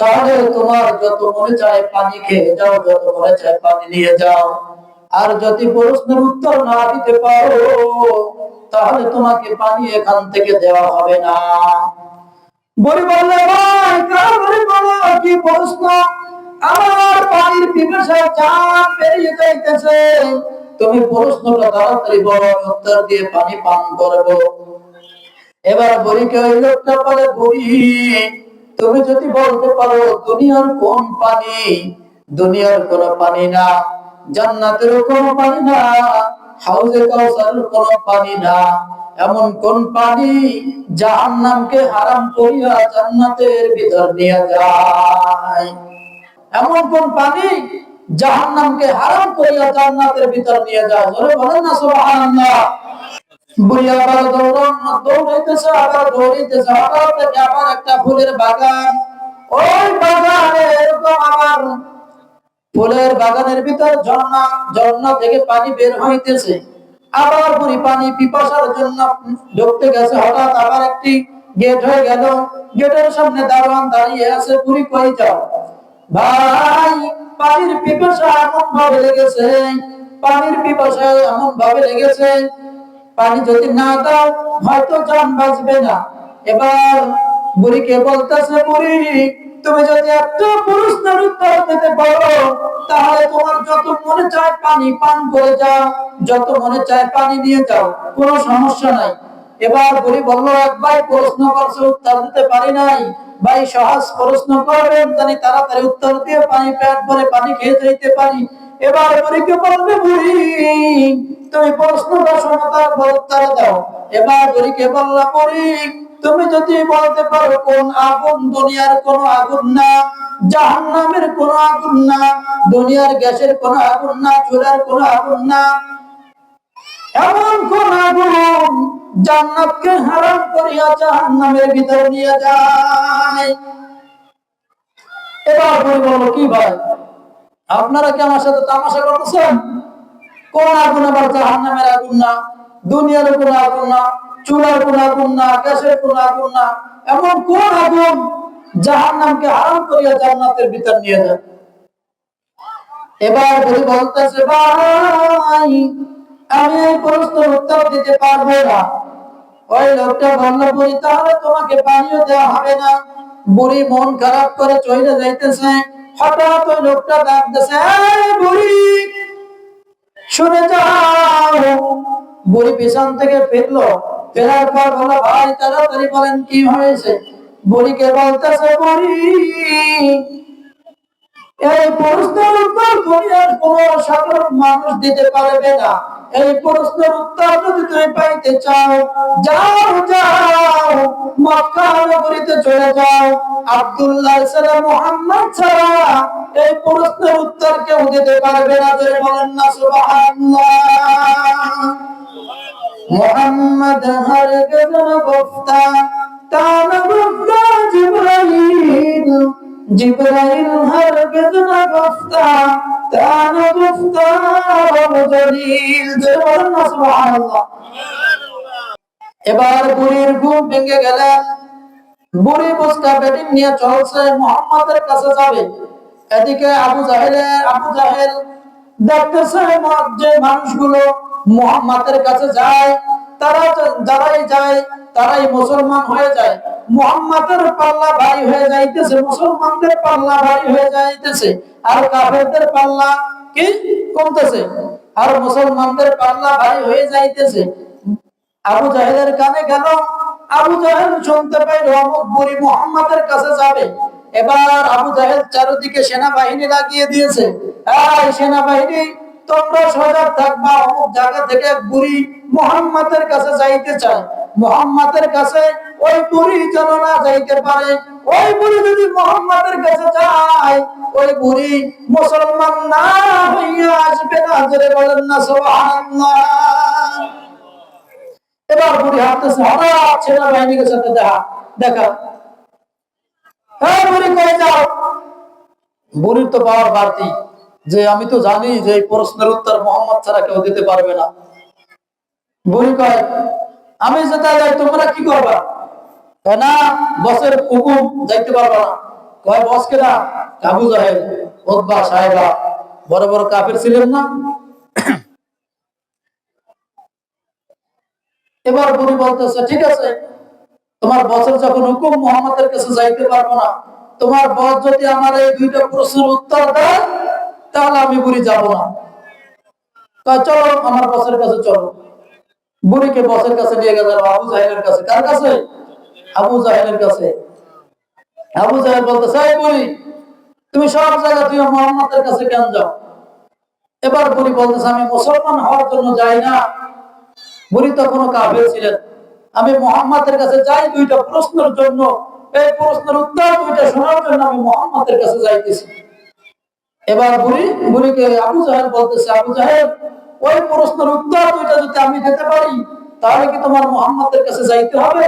তাহলে তোমার যত মনে চায় পানি খেয়ে যাও, যত মনে চায় পানি নিয়ে যাও। আর যদি প্রশ্নের উত্তর না দিতে পারো, তাহলে তোমাকে পানি এখান থেকে দেওয়া হবে না। তুমি প্রশ্নটা তাড়াতাড়ি বলো উত্তর দিয়ে পানি পান করব। এবার বলিকে ওই লোকটা বলে বুড়ি? তুমি যদি বলতে পারো দুনিয়ার কোন পানি? দুনিয়ার কোন পানি না জান্নাতের কোন পানি না, হাউজে কাউসারের কোন পানি না। এমন কোন পানি জাহান্নামকে হারাম করিয়া জান্নাতের ভিতর নিয়ে যায়? এমন কোন পানি জাহান্নামকে হারাম করিয়া জান্নাতের ভিতর নিয়ে যায়? বলেন না সুবহানাল্লাহ। ফুলের বাগানের ভিতর ঝর্ণা ঝর্ণা থেকে পানি বের হইতেছে। আবার বুড়ি পানি পিপাসার জন্য ঢুকতে গেছে। হঠাৎ আবার একটি গেট হয়ে গেল। গেটের সামনে দারোয়ান দাঁড়িয়ে আছে। বুড়ি, কই যাও? ভাই, পানির পিপাসা এমন ভাবে লেগেছে পানি যদি না দাও, হয়তো জান বাঁচবে না। এবার বুড়িকে বলতেছে, বুড়ি, তুমি যদি একটা প্রশ্নের উত্তর দিতে পারো, তাহলে তোমার যত মনে চায় পানি পান করে যাও, যত মনে চায় পানি নিয়ে যাও, কোনো সমস্যা নাই। এবার বুড়ি বলল একবার প্রশ্ন করছে, উত্তর দিতে পারি নাই। ভাই সহজ প্রশ্ন করবেন, জানি তাড়াতাড়ি উত্তর দিয়ে পানি পেট ভরে পানি খেয়ে যাইতে পারি। এবার বুড়িকে বলবে, বুড়ি উত্তর দাও। এবার বুড়ি তুমি যদি বলতে পারো কোন আগুন দুনিয়ার কোন আগুন না কোন আগুন না, দুনিয়ার গ্যাসের কোন আগুন না, চুলার কোন আগুন না, এমন কোন আগুন জান্নাতকে হারাম করিয়া নিয়ে যায়। এবার কি ভাই, আপনারা কি আমার সাথে তামাশা করতেছেন? কোন আগুন আবার জাহান্নামের আগুন না, দুনিয়ার কোন আগুন না, চুলার কোন আগুন না কোন আগুন না, এমন কোন আগুন জাহান্নামকে হারাম করিয়া জান্নাতের ভিতর নিয়ে যায়। এবার বলি বলতেছে, ভাই, আমি এই প্রশ্নের উত্তর দিতে পারব না। ওই লোকটা বলল, বুড়ি, তাহলে তোমাকে পানিও দেওয়া হবে না। বুড়ি মন খারাপ করে চলে যাইতেছে। হঠাৎ ওই লোকটা ডাকতেছে "এই বুড়ি শুনে যাও। বুড়ি পিছন থেকে ফিরলো। ফেরার পর বলো ভাই, তাড়াতাড়ি বলেন, কি হয়েছে? বুড়িকে বলতেছে, বুড়ি, এই প্রশ্নের উত্তর কোন সাধারণ মানুষ দিতে পারবে না। এই প্রশ্নের উত্তর যদি তুমি পাইতে চাও, যাও যাও, মক্কা নগরীতে চলে যাও। আব্দুল্লাহ সালাম, মুহাম্মদ ছাড়া কেউ দিতে পারবে না জোরে বলেন না হর তান হর তান রব জলিল সুবহানাল্লাহ। এবার বুড়ির ঘুম ভেঙে গেলেন বুড়ি বুঝতে বেটিং নিয়ে চলছে, মোহাম্মদের কাছে যাবে। এদিকে আবু জাহেলের, আবু জাহেল দেখতেছে যে মানুষগুলো মোহাম্মদের কাছে যায়, তারা যারাই যায়, তারাই মুসলমান হয়ে যায়। মোহাম্মদের পাল্লা ভারী হয়ে যাইতেছে, মুসলমানদের পাল্লা ভারী হয়ে যাইতেছে। আর কাফেরদের পাল্লা কি কমতেছে? আর মুসলমানদের পাল্লা ভারী হয়ে যাইতেছে। আবু জাহেলের কানে গেল, আবু জাহেল শুনতে পাইল অমুক বুড়ি মোহাম্মদের কাছে যাবে। এবার আবু জাহেল চারিদিকে সেনাবাহিনী লাগিয়ে দিয়েছে। এই সেনাবাহিনী, তোমরা সজাগ থাকবা, অমুক জায়গা থেকে বুড়ি মোহাম্মদের কাছে যাইতে চায়। মোহাম্মদের কাছে ওই বুড়ি যেন না যাইতে পারে। ওই বুড়ি যদি মোহাম্মদের কাছে যায়, ওই বুড়ি মুসলমান না হইয়া আসবে না জোরে বলেন না, সুবহানাল্লাহ। এবার বুড়ি হাঁটতেছে, হঠাৎ সেনাবাহিনীর সাথে দেখা। দেখা হ্যাঁ বুড়ি কয়ে যাও বুড়ির তো পাওয়ার বাড়তি। যে আমি তো জানি যে এই প্রশ্নের উত্তর মোহাম্মদ ছাড়া কেউ দিতে পারবে না। বুড়ি কয়, আমি যেটা যাই তোমরা কি করবা? না, বসের হুকুম যাইতে পারব না। কয়, বস কেনা আবু জাহেল ওদবা সাহেবা। বড় বড় কাফের ছিলেন না? এবার বুড়ি বলতেছে, ঠিক আছে, তোমার বছর যখন হুকুম মোহাম্মদের কাছে যাইতে পারব না তোমার বস যদি আমার এই দুইটা প্রশ্নের উত্তর দেয়, তাহলে আমি বুড়ি যাব না। চলো, আমার বসের কাছে চলো। বুড়িকে বসের কাছে নিয়ে গেল আবু জাহেলের কাছে। কার কাছে? আবু জাহেলের কাছে। আবু জাহেল এই বুড়ি, তুমি সব জায়গা তুমি মোহাম্মদের কাছে কেন যাও? এবার বুড়ি বলতেছে, আমি মুসলমান হওয়ার জন্য যাই না। বুড়ি তো কোনো কাফের ছিলেন। আমি মোহাম্মদের কাছে যাই দুইটা প্রশ্নের জন্য। এই প্রশ্নের উত্তর শোনার জন্য আমি মোহাম্মদের কাছে যাইতেছি। এবার বুড়ি, বুড়িকে আবু বলতেছে, আবু ওই প্রশ্নের উত্তর যদি আমি দিতে পারি, তাহলে কি তোমার মোহাম্মদের কাছে যাইতে হবে?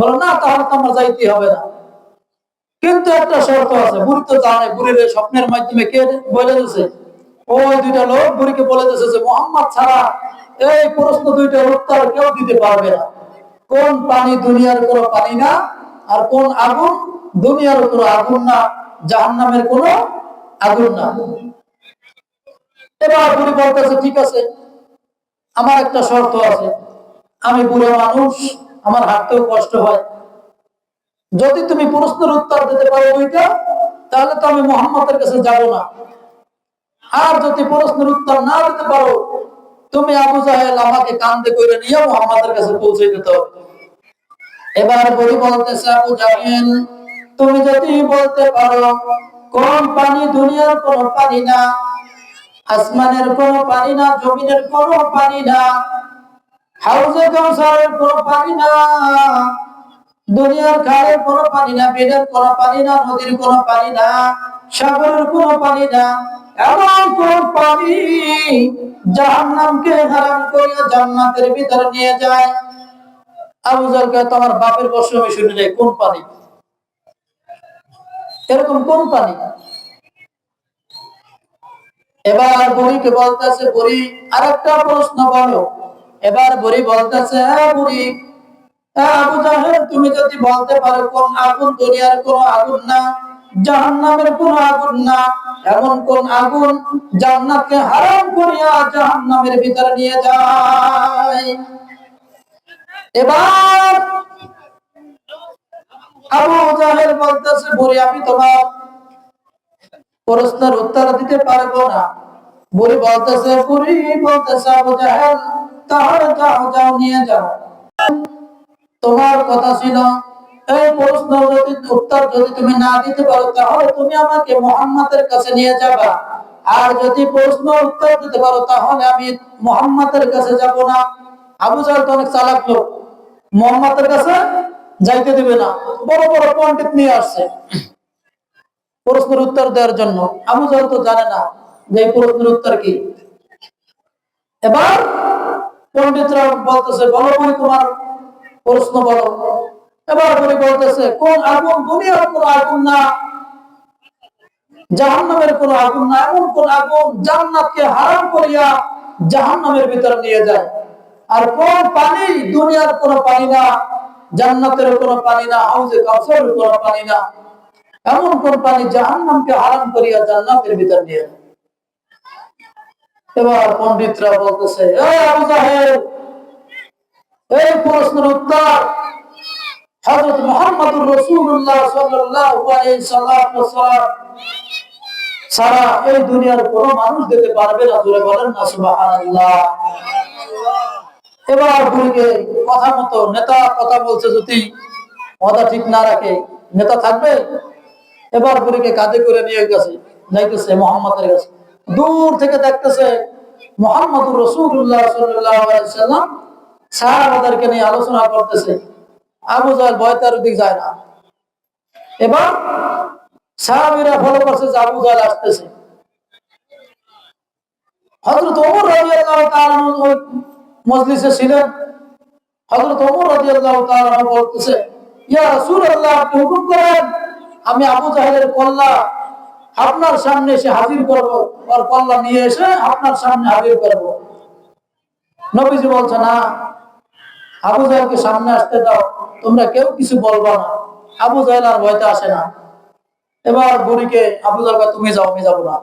বলো, না, তাহলে তো আমার যাইতে হবে না। কিন্তু একটা শর্ত আছে, বুড়ি তো জানে, বুড়ির স্বপ্নের মাধ্যমে কে বলে দিয়েছে ওই দুইটা লোক বুড়িকে বলে দিয়েছে যে, মোহাম্মদ ছাড়া এই প্রশ্ন দুইটার উত্তর কেউ দিতে পারবে না। কোন পানি দুনিয়ার কোনো পানি না আর কোন আগুন? দুনিয়ার কোনো আগুন না, জাহান্নামের কোনো আগুন না। এবার বুড়ি বলতেছে ঠিক আছে, আমার একটা শর্ত আছে। আমি বুড়ো মানুষ, আমার হাঁটতেও কষ্ট হয়। যদি তুমি প্রশ্নের উত্তর দিতে পারো দুইটা, তাহলে তো আমি মোহাম্মদের কাছে যাব না। আর যদি প্রশ্নের উত্তর না দিতে পারো, তুমি আবু জাহেল আমাকে কান্দে করে নিয়ে মোহাম্মদের কাছে পৌঁছে দিতে হবে। এবার বলি বলতেছে আবু জাহেল তুমি যদি বলতে পারো কোন পানি দুনিয়ার কোন পানি না, আসমানের কোন পানি না, জমিনের কোন পানি না, হাউজে কাউসারের কোন পানি না, দুনিয়ার খালের কোন পানি না, বেডের কোন পানি না, নদীর কোন পানি না, সাগরের কোন পানি না, এমন কোন পানি জাহান্নামকে হারাম করিয়া জান্নাতের ভিতরে নিয়ে যায়। আবু জালকে তোমার বাপের বসে আমি শুনে যাই, কোন পানি? এরকম কোন পানি? এবার বুড়িকে বলতেছে, বুড়ি, আরেকটা প্রশ্ন বলো এবার বুড়ি বলতেছে হ্যাঁ বুড়ি আবু জাহেল, তুমি যদি বলতে পারো কোন আগুন, দুনিয়ার কোন আগুন না, জাহান্নামের কোন আগুন না, এমন কোন আগুন জান্নাতকে হারাম করিয়া জাহান্নামের ভিতরে নিয়ে যায়। এবার আবু জাহেল বলতেছে আমি তোমার প্রশ্নের উত্তর দিতে পারব না। বলতেছে বলতেছে, আবু জাহেল, তাহলে যাও যাও, নিয়ে যাও। তোমার কথা ছিল, এই প্রশ্ন যদি উত্তর যদি তুমি না দিতে পারো, তাহলে তুমি আমাকে মোহাম্মদের কাছে নিয়ে যাবা। আর যদি প্রশ্ন উত্তর দিতে পারো, তাহলে আমি মোহাম্মদের কাছে যাব না। আবু জাহেল তো অনেক চালাক লোক। মোহাম্মদের কাছে যাইতে দিবে না। বড় বড় পণ্ডিত নিয়ে আসছে। প্রশ্নের উত্তর দেওয়ার জন্য। আবু জাহেল তো জানে না যে প্রশ্নের উত্তর কি। এবার পণ্ডিতরা বলতেছে, বলো বলি তোমার প্রশ্ন বলো। এবার বলি বলতেছে, কোন আগুন, দুনিয়ার কোন আগুন না, জাহান্নামের কোন আগুন না, এমন কোন আগুন জান্নাতকে হারাম করিয়া জাহান্নামের ভিতরে নিয়ে যায়। আর কোন পানি? দুনিয়ার কোন পানি না, জান্নাতের কোন পানি না, হাউজে কাউসারের কোন পানি না। এমন কোন পানি জাহান্নামকে হারাম করিয়া জান্নাতের ভিতর নিয়ে এবার পণ্ডিতরা বলতেছে এই প্রশ্নের উত্তর হযরত মুহাম্মদুর রাসূলুল্লাহ সাল্লাল্লাহু আলাইহি সাল্লাম সারা এই দুনিয়ার কোন মানুষ দিতে পারবে না। জোরে বলেন না, সুবহানাল্লাহ। এবার বুড়িকে কথা মতো নেতা কথা বলছে যদি, কথা ঠিক না রাখে, নেতা থাকবে? এবার বুড়িকে কাঁধে করে নিয়ে গেছে যাইতেছে মোহাম্মদের কাছে। দূর থেকে দেখতেছে মোহাম্মদুর রসুল্লাহ সাল্লাম সাহাবাদেরকে নিয়ে আলোচনা করতেছে। আবু জাহেল ভয় তার দিক যায় না। এবার সাহাবিরা ফলো করছে যে আবু জাহেল আসতেছে। হযরত ওমর তাআলা ওই মজলিসে ছিলেন। হযরত ওমর রাদিয়াল্লাহু তাআলা বলতেছে ইয়া রাসূলুল্লাহ আপনি হুকুম করেন আমি আবু জাহেলের কল্লা আপনার সামনে এসে হাজির করব আর কল্লা নিয়ে এসে আপনার সামনে হাজির করব। নবীজি বলছে না আবু জাহেলকে সামনে আসতে দাও তোমরা কেউ কিছু বলবা না আবু জাহেল আর ভয়তে আসে না। এবার বুড়িকে আবু কয়, তুমি যাও আমি যাব না।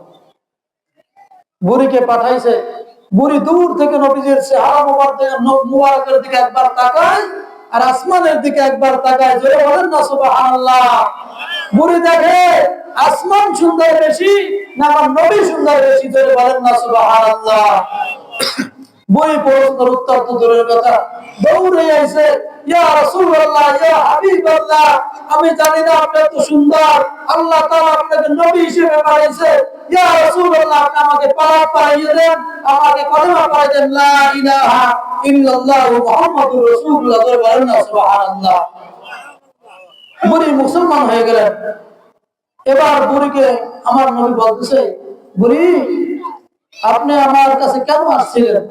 বুড়িকে পাঠাইছে বুড়ি দূর থেকে নবীজির চেহারা মুবারকের দিকে একবার তাকায় আর আসমানের দিকে একবার তাকায়। জোরে বলেন না, সুবহানাল্লাহ। বুড়ি দেখে আসমান সুন্দর বেশি না আমার নবী সুন্দর বেশি? জোরে বলেন না, সুবহানাল্লাহ। বই প্রশ্নের উত্তর তো দূরের কথা। দৌড়ে আইছে ইয়া রাসূলুল্লাহ, ইয়া আমি জানি না আপনি এত সুন্দর। আল্লাহ তাআলা আপনাকে নবী হিসেবে বানিয়েছে। ইয়া রাসূলুল্লাহ, আপনি আমাকে পারা পাইয়ে দেন, আমাকে কলেমা পড়াই দেন, লা ইলাহা ইল্লাল্লাহ মুহাম্মাদুর রাসূলুল্লাহ না, সুবহানাল্লাহ। বুড়ি মুসলমান হয়ে গেলেন। এবার বুড়িকে আমার নবী বলতেছে, বুড়ি আপনি আমার কাছে কেন আসছিলেন?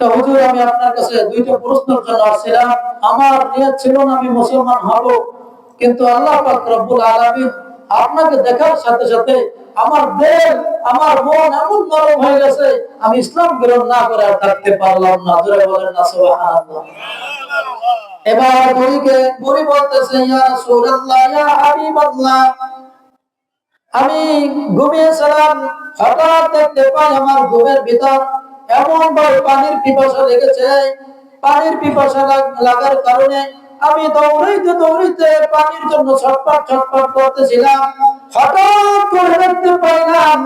তা হুজুর, আমি আপনার কাছে দুইটা প্রশ্নের জন্য আসছিলাম। আমার নিয়ত ছিল না আমি মুসলমান হব, কিন্তু আল্লাহ পাক রব্বুল আলামিন আপনাকে দেখার সাথে সাথে আমার দেহ আমার মন এমন নরম হয়ে গেছে, আমি ইসলাম গ্রহণ না করে আর থাকতে পারলাম না। জোরে বলেন না, সুবহানাল্লাহ। এবার বুড়িকে বুড়ি বলতেছে রাসূলুল্লাহ, ইয়া হাবিবাল্লাহ। আমি ঘুমিয়েছিলাম, হঠাৎ দেখতে পাই আমার ঘুমের ভিতর এমন ভাবে পানির পিপাসা লেগেছে। পানির পিপাসা লাগার কারণে আমি দৌড়াইতে দৌড়াইতে পানির জন্য ছটপট ছটপট করতেছিলাম। হঠাৎ করে দেখতে পাইলাম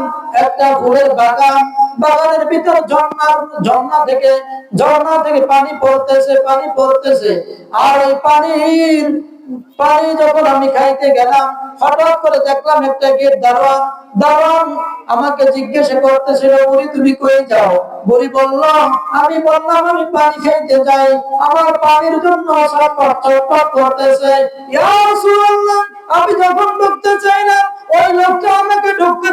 একটা ফুলের বাগান। বাগানের ভিতর ঝর্ণার ঝর্ণা থেকে ঝর্ণা থেকে পানি পড়তেছে পানি পড়তেছে। আর ওই পানির পানি যখন আমি খাইতে গেলাম, হঠাৎ করে দেখলাম একটা গেট দারোয়ান। দারোয়ান আমাকে জিজ্ঞাসা করতেছিল, বুড়ি, তুমি কই যাও? বুড়ি বলল, আমি বললাম, আমি পানি খাইতে যাই। আমার পানির জন্য ছটফট ছটফট করতেছে। আমি যখন ঢুকতে চাই না ওই লোকটা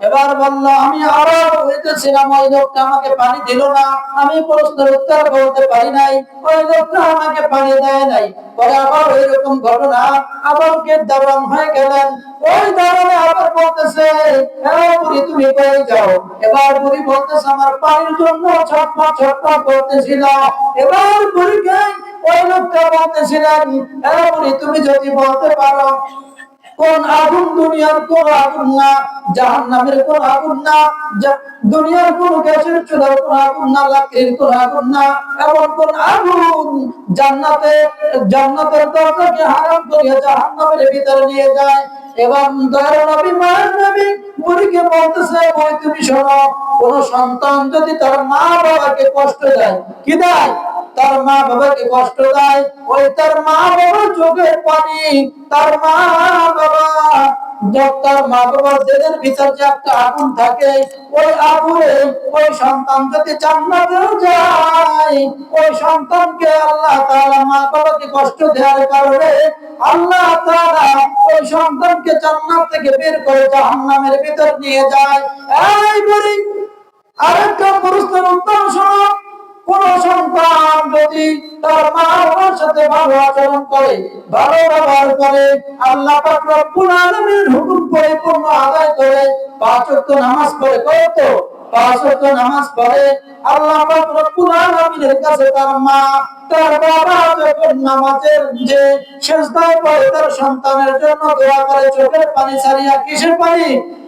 এবার বলল, আমি আরও হইতেছিলাম ওই লোকটা আমাকে পানি দিল না। আমি প্রশ্নের উত্তর বলতে পারি নাই। ওই লোকটা আমাকে পানি দেয় নাই। পরে আবার এরকম ঘটনা আবার কে দারুণ হয়ে গেলেন। ওই দারুণে আবার বলতেছে হ্যাঁ তুমি কই যাও। এবার বলতেছে, আমার পানির জন্য করতেছিল। এবার ওই লোকটা বলতেছিলেন হ্যাঁ তুমি যদি বলতে পারো কোন আগুন দুনিয়ার কোন আগুন না জাহান নামের কোন আগুন না দুনিয়ার কোন গ্যাসের চুলার কোন আগুন না, লাকড়ির কোন আগুন না, এমন কোন আগুন জান্নাতে, জান্নাতের দরজাকে হারাম করিয়া জাহান নামের ভিতরে নিয়ে যায়। এবং তুমি শোনো, কোন সন্তান যদি তার মা বাবাকে কষ্ট দেয়, কি দেয়? তার মা বাবাকে কষ্ট দেয়, ওই তার মা বাবার চোখের পানি। তার মা বাবা যখন তার মা বাবার দেহের ভিতর যে একটা আগুন থাকে, ওই আগুনে ওই সন্তান যদি যায়, ওই সন্তানকে আল্লাহ তাআলা মা বাবাকে কষ্ট দেওয়ার কারণে আল্লাহ তাআলা ওই সন্তানকে জান্নাত থেকে বের করে জাহান্নামের ভিতর নিয়ে যায়। এই বুড়ি, আরেকটা প্রশ্নের উত্তর শোনো। কোন সন্তান যদি তার মা বাবার সাথে ভালো আচরণ করে, ভালো ব্যবহার করে, আল্লাহ পাক রব্বুল আলামিনের হুকুম পরিপূর্ণ আদায় করে, পাঁচ ওয়াক্ত নামাজ পড়ে, কত? পাঁচ ওয়াক্ত নামাজ পড়ে, আল্লাহ পাক রব্বুল আলামিনের কাছে তার মা, তার বাবা যখন নামাজের যে সেজদায় পড়ে, তার সন্তানের জন্য দোয়া করে, চোখের পানি ছাড়িয়া কিসের পানি?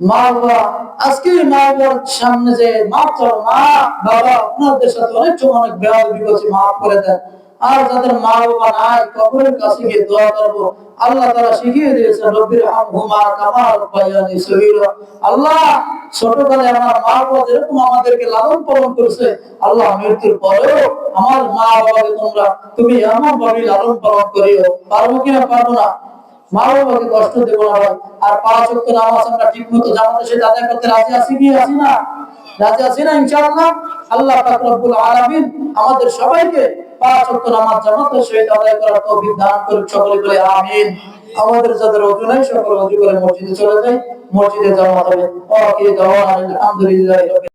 মা বাবা, আজকে মা বাবার সামনে যে চাও মা, বাবা, আপনাদের সাথে অনেক সময় অনেক বেয়াদবি করছি, মাফ করে দেন। আর যাদের মা বাবা নাই, কবরের কাছে গিয়ে দোয়া করব। আল্লাহ তারা শিখিয়ে দিয়েছেন, রব্বির হামহুমা কামা রাব্বায়ানি সগীরা। আল্লাহ, ছোটকালে আমার মা বাবা যেরকম আমাদেরকে লালন পালন করেছে, আল্লাহ মৃত্যুর পরেও আমার মা বাবাকে তোমরা, তুমি এমন ভাবে লালন পালন করিও। পারব কিনা পারব না। কষ্ট দেবো না আর পাঁচ ওয়াক্ত নামাজ আমরা ঠিক মতো জামাতের সাথে আদায় করতে রাজি আছি কি আছি না? রাজি আছি না ইনশাআল্লাহ? আল্লাহ পাক রব্বুল আলামিন আমাদের সবাইকে পাঁচ ওয়াক্ত নামাজ সহিত আদায় করার তৌফিক দান সকলে বলে আমিন। আমাদের যাদের নাই, সকল অজু করে মসজিদে চলে যাই। মসজিদে যাওয়া হবে। আলহামদুলিল্লাহ।